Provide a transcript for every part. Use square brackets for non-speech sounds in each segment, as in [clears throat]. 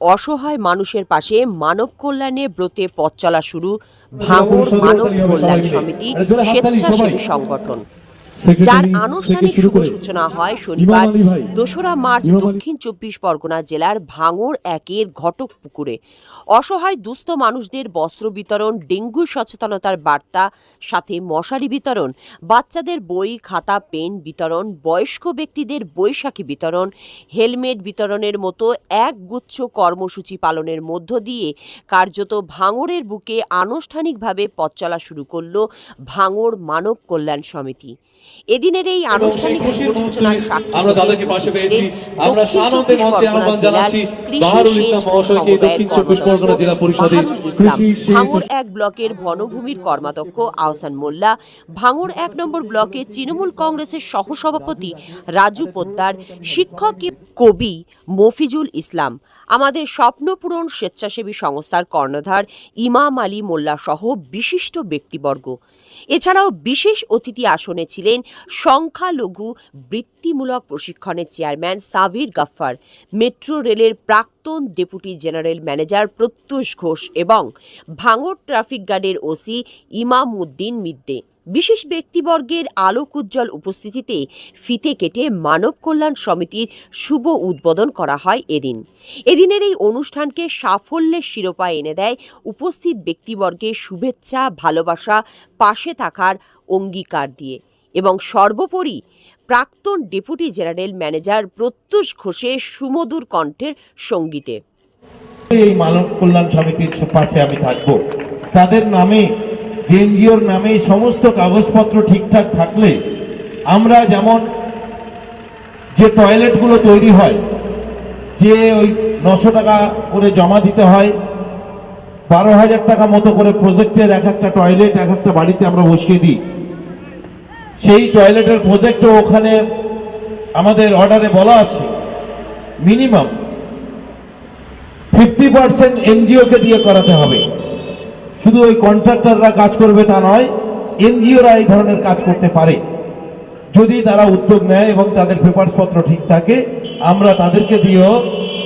অসহায় মানুষের পাশে মানব কল্যাণে ব্রতে পথ চলা শুরু ভাঙর মানব কল্যাণ সমিতি স্বেচ্ছাসেবী সংগঠন। যার আনুষ্ঠানিক শুভ সূচনা হয় শনিবার। দোসরা মার্চ দক্ষিণ চব্বিশ পরগনা জেলার ভাঙর একের ঘটক পুকুরে অসহায় দুস্থ মানুষদের বস্ত্র বিতরণ ডেঙ্গু সচেতনতার বার্তা সাথে মশারি বিতরণ বাচ্চাদের বই খাতা পেন বিতরণ বয়স্ক ব্যক্তিদের বৈশাখী বিতরণ হেলমেট বিতরণের মতো এক গুচ্ছ কর্মসূচি পালনের মধ্য দিয়ে কার্যত ভাঙড়ের বুকে আনুষ্ঠানিকভাবে পথ চলা শুরু করল ভাঙড় মানব কল্যাণ সমিতি এদিনের এই আনুষ্ঠানিক সূচনার আমরা দাদাকে পাশে পেয়েছি। আমরা সানন্দে মঞ্চে আহ্বান জানাচ্ছি বাহারুল ইসলাম মহাশয়কে দক্ষিণ চব্বিশ পরগনা জেলা পরিষদের কৃষি ভাঙড় এক ব্লকের বনভূমির কর্মাধ্যক্ষ আহসান মোল্লা ভাঙড় এক নম্বর ব্লকে তৃণমূল কংগ্রেসের সহসভাপতি রাজু পোদ্দার শিক্ষক কবি মফিজুল ইসলাম আমাদের স্বপ্নপূরণ স্বেচ্ছাসেবী সংস্থার কর্ণধার ইমাম আলী মোল্লা সহ বিশিষ্ট ব্যক্তিবর্গ। এছাড়াও বিশেষ অতিথি আসনে ছিলেন সংখ্যালঘু বৃত্তিমূলক প্রশিক্ষণের চেয়ারম্যান সাবির গাফফার, মেট্রো রেলের প্রাক্তন deputy general manager Pratyush Ghosh এবং ভাঙর ট্রাফিক গার্ডের ওসি ইমাম উদ্দিন মিদ্দে। বিশেষ ব্যক্তিবর্গের আলোক উজ্জ্বল উপস্থিতিতে ফিতে কেটে মানব কল্যাণ সমিতির শুভ উদ্বোধন করা হয় এদিন। এদিনের এই অনুষ্ঠানকে সাফল্যের শিরোপা এনে দেয় উপস্থিত ব্যক্তিবর্গের শুভেচ্ছা, ভালোবাসা, পাশে থাকার অঙ্গীকার দিয়ে এবং সর্বোপরি প্রাক্তন ডেপুটি জেনারেল ম্যানেজার প্রত্যুষ ঘোষের সুমধুর কণ্ঠের সঙ্গীতে। এই মানব কল্যাণ সমিতির পাশে আমি থাকব। তাদের নামে জেএনজিওর নামে সমস্ত কাগজপত্র ঠিকঠাক থাকলে আমরা যেমন যে টয়লেটগুলো তৈরি হয়, যে ওই নশো টাকা করে জমা দিতে হয়, বারো হাজার টাকা মতো করে প্রজেক্টের এক একটা টয়লেট, এক একটা বাড়িতে আমরা বসিয়ে দিই। সেই টয়লেটের প্রজেক্টও ওখানে আমাদের অর্ডারে বলা আছে। মিনিমাম ফিফটি পার্সেন্ট এনজিওকে দিয়ে করাতে হবে। শুধু ওই কন্ট্রাক্টররা কাজ করবে তা নয়, এনজিওরা এই ধরনের কাজ করতে পারে। যদি তারা উদ্যোগ নেয় এবং তাদের পেপারসপত্র ঠিক থাকে, আমরা তাদেরকে দিয়েও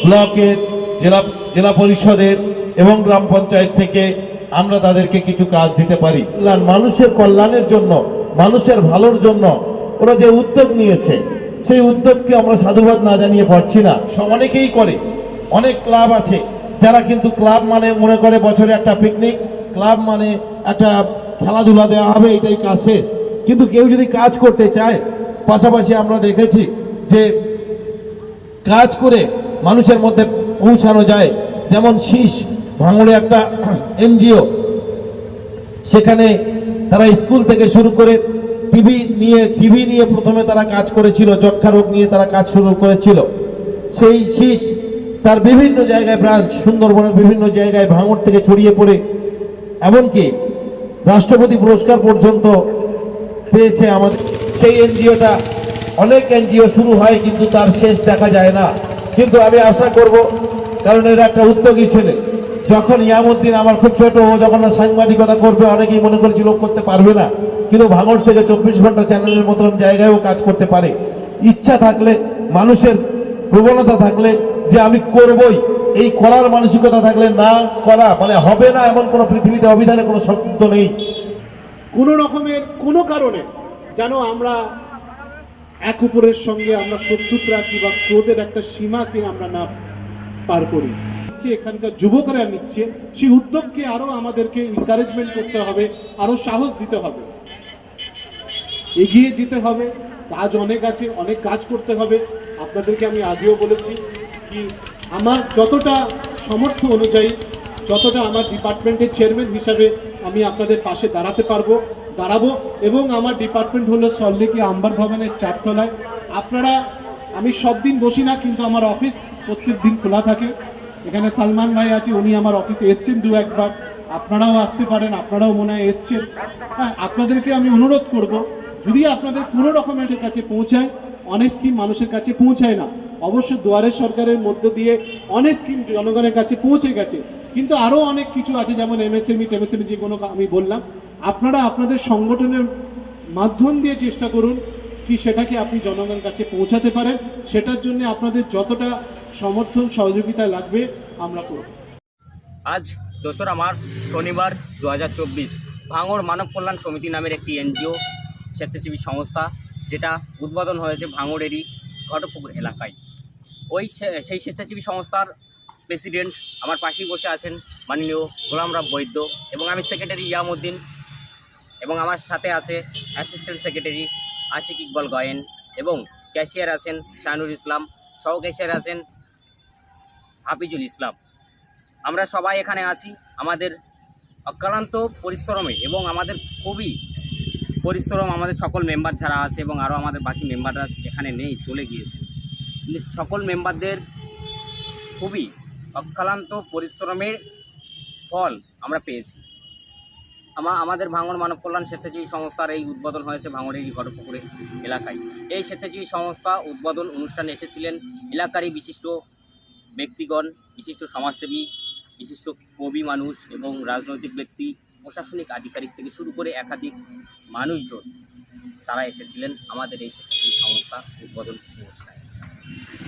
ব্লকের, জেলা জেলা পরিষদের এবং গ্রাম পঞ্চায়েত থেকে আমরা তাদেরকে কিছু কাজ দিতে পারি। মানুষের কল্যাণের জন্য, মানুষের ভালোর জন্য ওরা যে উদ্যোগ নিয়েছে, সেই উদ্যোগকে আমরা সাধুবাদ না জানিয়ে পারছি না। স- অনেকেই করে, অনেক ক্লাব আছে, যারা কিন্তু ক্লাব মানে মনে করে বছরে একটা পিকনিক ক্লাব মানে একটা খেলাধুলা দেওয়া হবে, এটাই কাজ শেষ। কিন্তু কেউ যদি কাজ করতে চায়, পাশাপাশি আমরা দেখেছি যে কাজ করে মানুষের মধ্যে পৌঁছানো যায়। যেমন শীষ ভাঙড়ে একটা [clears throat] এনজিও, সেখানে তারা স্কুল থেকে শুরু করে টিভি নিয়ে টিভি নিয়ে প্রথমে তারা কাজ করেছিল যক্ষা রোগ নিয়ে তারা কাজ শুরু করেছিল। সেই শীষ তার বিভিন্ন জায়গায় ব্রাঞ্চ সুন্দরবনের বিভিন্ন জায়গায় ভাঙড় থেকে ছড়িয়ে পড়ে এমনকি রাষ্ট্রপতি পুরস্কার পর্যন্ত পেয়েছে আমাদের। সেই এনজিওটা, অনেক এনজিও শুরু হয় কিন্তু তার শেষ দেখা যায় না। কিন্তু আমি আশা করব, কারণ এরা একটা উদ্যোগী ছেলে। যখন ইয়ামুদ্দিন আমার খুব ছোট, ও যখন সাংবাদিকতা করবে, অনেকেই মনে করেছিল করতে পারবে না। কিন্তু ভাঙড় থেকে চব্বিশ ঘণ্টা চ্যানেলের মতন জায়গায়ও কাজ করতে পারে। ইচ্ছা থাকলে, মানুষের প্রবণতা থাকলে যে আমি করবই এই করার মানসিকতা থাকলে না করা মানে হবে না এমন কোনো পৃথিবীতে অভিধানে কোনো শব্দ নেই। কোনো রকমের, কোনো কারণে যেন আমরা এক উপরের সঙ্গে আমরা শত্রুতা বা ক্রোধের একটা সীমাকে আমরা না পার করি। এখানকার যুবকরা নিচ্ছে, সেই উদ্যোগকে আরও আমাদেরকে এনকারেজমেন্ট করতে হবে, আরও সাহস দিতে হবে। এগিয়ে যেতে হবে, কাজ অনেক আছে, অনেক কাজ করতে হবে। আপনাদেরকে আমি আগেও বলেছি কি আমার যতটা সামর্থ্য অনুযায়ী, যতটা আমার ডিপার্টমেন্টের চেয়ারম্যান হিসাবে আমি আপনাদের পাশে দাঁড়াতে পারব, দাঁড়াবো, এবং আমার ডিপার্টমেন্ট হলো সল্লেকি আম্বার ভবনের চারতলায়। আপনারা, আমি সব দিন বসি না, কিন্তু আমার অফিস প্রত্যেক দিন খোলা থাকে। এখানে সালমান ভাই আছে, উনি আমার অফিসে এসছেন দু একবার। আপনারাও আসতে পারেন, আপনারাও মনে হয় এসছেন। হ্যাঁ আপনাদেরকে আমি অনুরোধ করব, যদি আপনাদের কোনো রকমের কাছে পৌঁছায় অনেক স্কিম মানুষের কাছে পৌঁছায় না অবশ্য দুয়ারে সরকারের মধ্য দিয়ে অনেক স্কিম জনগণের কাছে পৌঁছে গেছে। কিন্তু আরও অনেক কিছু আছে, যেমন এমএসএমই টেমএসএমই যে কোনো আমি বললাম। আপনারা আপনাদের সংগঠনের মাধ্যম দিয়ে চেষ্টা করুন কি সেটাকে আপনি জনগণের কাছে পৌঁছাতে পারেন। সেটার জন্য আপনাদের যতটা সমর্থন, সহযোগিতা লাগবে, আমরা করব। আজ দোসরা মার্চ, শনিবার দু হাজার চব্বিশ, ভাঙড় মানব কল্যাণ সমিতি নামের একটি এনজিও স্বেচ্ছাসেবী সংস্থা, যেটা উদ্বোধন হয়েছে ভাঙড়েরই ঘটপুকুর এলাকায়। ওই সেই স্বেচ্ছাসেবী সংস্থার প্রেসিডেন্ট আমার পাশেই বসে আছেন মাননীয় গোলামরাব বৈদ্য এবং আমি সেক্রেটারি ইয়ামউদ্দিন এবং আমার সাথে আছে অ্যাসিস্ট্যান্ট সেক্রেটারি আশিক ইকবাল গয়েন এবং ক্যাশিয়ার আছেন শাহানুর ইসলাম, সহ ক্যাশিয়ার আছেন হাফিজুল ইসলাম। আমরা সবাই এখানে আছি, আমাদের অক্লান্ত পরিশ্রমে এবং আমাদের খুবই পরিশ্রম আমাদের সকল মেম্বার ছাড়া আছে এবং আরও আমাদের বাকি মেম্বাররা এখানে নেই, চলে গিয়েছে। সকল মেম্বারদের খুবই অক্লান্ত পরিশ্রমের ফল আমরা পেয়েছি। আমা আমাদের ভাঙড় মানব কল্যাণ স্বেচ্ছাসেবী সংস্থার এই উদ্বোধন হয়েছে ভাঙড়ের ঘটপুকুরে এলাকায়। এই স্বেচ্ছাসেবী সংস্থা উদ্বোধন অনুষ্ঠানে এসেছিলেন এলাকারই বিশিষ্ট ব্যক্তিগণ, বিশিষ্ট সমাজসেবী, বিশিষ্ট কবি মানুষ এবং রাজনৈতিক ব্যক্তি, প্রশাসনিক আধিকারিক থেকে শুরু করে একাধিক মানুষজন তারা এসেছিলেন। আমাদের এই স্বেচ্ছাসেবী সংস্থা উদ্বোধন অনুষ্ঠানে।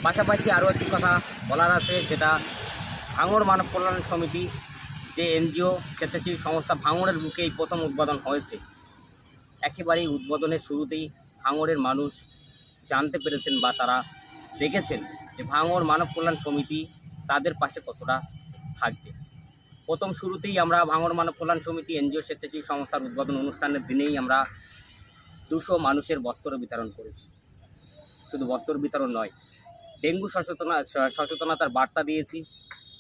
পাশাপাশি আরও একটি কথা বলার আছে, যেটা ভাঙড় মানব কল্যাণ সমিতি, যে এনজিও, স্বেচ্ছাসেবী সংস্থা ভাঙড়ের বুকে এই প্রথম উদ্বোধন হয়েছে। একেবারেই উদ্বোধনের শুরুতেই ভাঙড়ের মানুষ জানতে পেরেছেন বা তারা দেখেছেন যে ভাঙড় মানব কল্যাণ সমিতি তাদের পাশে কতটা থাকবে। প্রথম শুরুতেই আমরা ভাঙড় মানব কল্যাণ সমিতি, এনজিও, স্বেচ্ছাসেবী সংস্থার উদ্বোধন অনুষ্ঠানের দিনেই আমরা দুশো মানুষের বস্ত্র বিতরণ করেছি। শুধু বস্ত্র বিতরণ নয় ডেঙ্গু সচেতনা সচেতনতার বার্তা দিয়েছি,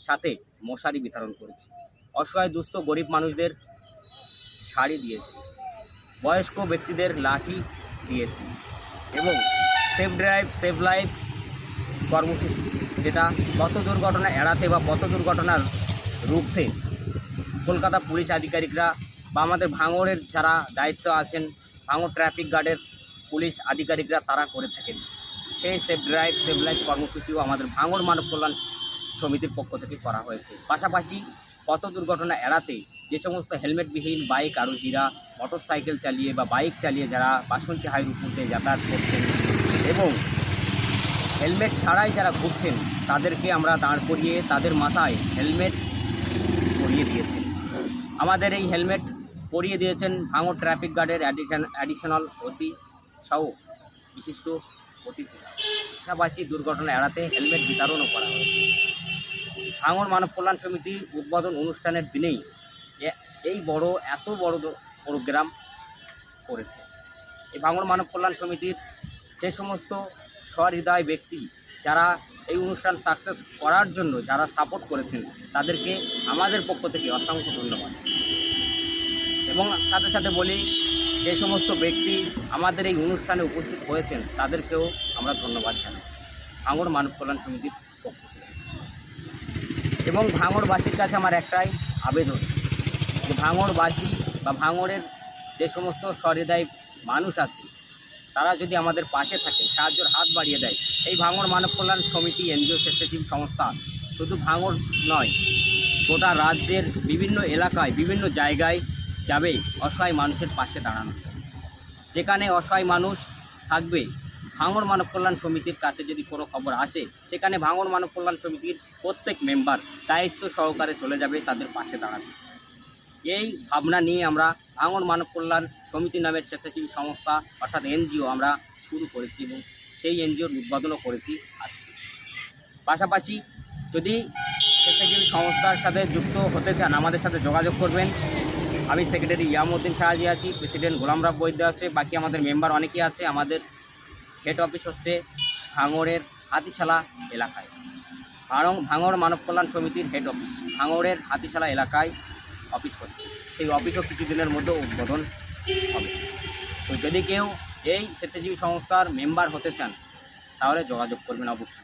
সাথে মশারি বিতরণ করেছি। অসহায়, দুস্থ, গরিব মানুষদের শাড়ি দিয়েছি। বয়স্ক ব্যক্তিদের লাঠি দিয়েছি এবং সেফ ড্রাইভ সেভ লাইফ কর্মসূচি, যেটা পথ দুর্ঘটনা এড়াতে বা পথ দুর্ঘটনার রুখতে কলকাতা পুলিশ আধিকারিকরা বা আমাদের ভাঙড়ের যারা দায়িত্ব আছেন, ভাঙড় ট্রাফিক গার্ডের পুলিশ আধিকারিকরা তারা করে থাকেন। সেই সেফ ড্রাইভ সেভ লাইফ কর্মসূচিও আমাদের ভাঙর মানব কল্যাণ সমিতির পক্ষ থেকে করা হয়েছে। পাশাপাশি পথ দুর্ঘটনা এড়াতে যে সমস্ত হেলমেটবিহীন বাইক আরোহীরা মোটর সাইকেল চালিয়ে বা বাইক চালিয়ে যারা বাসন্তী হাইর উপর যাতায়াত করছেন এবং হেলমেট ছাড়াই যারা ঘুরছেন, তাদেরকে আমরা দাঁড় করিয়ে তাদের মাথায় হেলমেট পরিয়ে দিয়েছেন আমাদের এই হেলমেট পরিয়ে দিয়েছেন ভাঙর ট্রাফিক গার্ডের অ্যাডিশন, অ্যাডিশনাল ওসি সহ বিশিষ্ট পাশাপাশি দুর্ঘটনা এড়াতে হেলমেট বিতরণও করা হয়েছে। ভাঙড় মানব কল্যাণ সমিতি উদ্বোধন অনুষ্ঠানের দিনেই এই বড়, এত বড় প্রোগ্রাম করেছে। এই ভাঙড় মানব কল্যাণ সমিতির যে সমস্ত সহৃদয় ব্যক্তি যারা এই অনুষ্ঠান সাকসেস করার জন্য যারা সাপোর্ট করেছেন, তাদেরকে আমাদের পক্ষ থেকে অসংখ্য ধন্যবাদ। এবং সাথে সাথে বলি যে সমস্ত ব্যক্তি আমাদের এই অনুষ্ঠানে উপস্থিত হয়েছেন, তাদেরকেও আমরা ধন্যবাদ জানাই। ভাঙড় মানব কল্যাণ সমিতির পক্ষ থেকে। এবং ভাঙড়বাসীর কাছে আমার একটাই আবেদন যে ভাঙড়বাসী বা ভাঙড়ের যে সমস্ত সহৃদয় মানুষ আছে, তারা যদি আমাদের পাশে থাকে, সাহায্যের হাত বাড়িয়ে দেয়, এই ভাঙড় মানব কল্যাণ সমিতি, এনজিও, স্বেচ্ছাসেবী সংস্থা শুধু ভাঙড় নয়, গোটা রাজ্যের বিভিন্ন এলাকায়, বিভিন্ন জায়গায় যাবে অসহায় মানুষের পাশে দাঁড়ানো। যেখানে অসহায় মানুষ থাকবে, ভাঙড় মানব কল্যাণ সমিতির কাছে যদি কোনো খবর আসে, সেখানে ভাঙড় মানব কল্যাণ সমিতির প্রত্যেক মেম্বার দায়িত্ব সহকারে চলে যাবে তাদের পাশে দাঁড়াবে এই ভাবনা নিয়ে আমরা ভাঙড় মানব কল্যাণ সমিতি নামের স্বেচ্ছাসেবী সংস্থা অর্থাৎ এনজিও আমরা শুরু করেছি এবং সেই এনজিওর উদ্বোধনও করেছি আজকে। পাশাপাশি যদি স্বেচ্ছাসেবী সংস্থার সাথে যুক্ত হতে চান, আমাদের সাথে যোগাযোগ করবেন আমি সেক্রেটারি ইয়ামউদ্দিন সাহাজি আছি প্রেসিডেন্ট গোলামরাব বৈদ্য আছে, বাকি আমাদের মেম্বার অনেকেই আছে, আমাদের হেড অফিস হচ্ছে ভাঙড়ের হাতিশালা এলাকায়। ভাঙড় ভাঙড় মানব কল্যাণ সমিতির হেড অফিস ভাঙড়ের হাতিশালা এলাকায় অফিস হচ্ছে। সেই অফিসও কিছুদিনের মধ্যে উদ্বোধন হবে। তো যদি কেউ এই স্বেচ্ছাসেবী সংস্থার মেম্বার হতে চান, তাহলে যোগাযোগ করবেন অবশ্যই।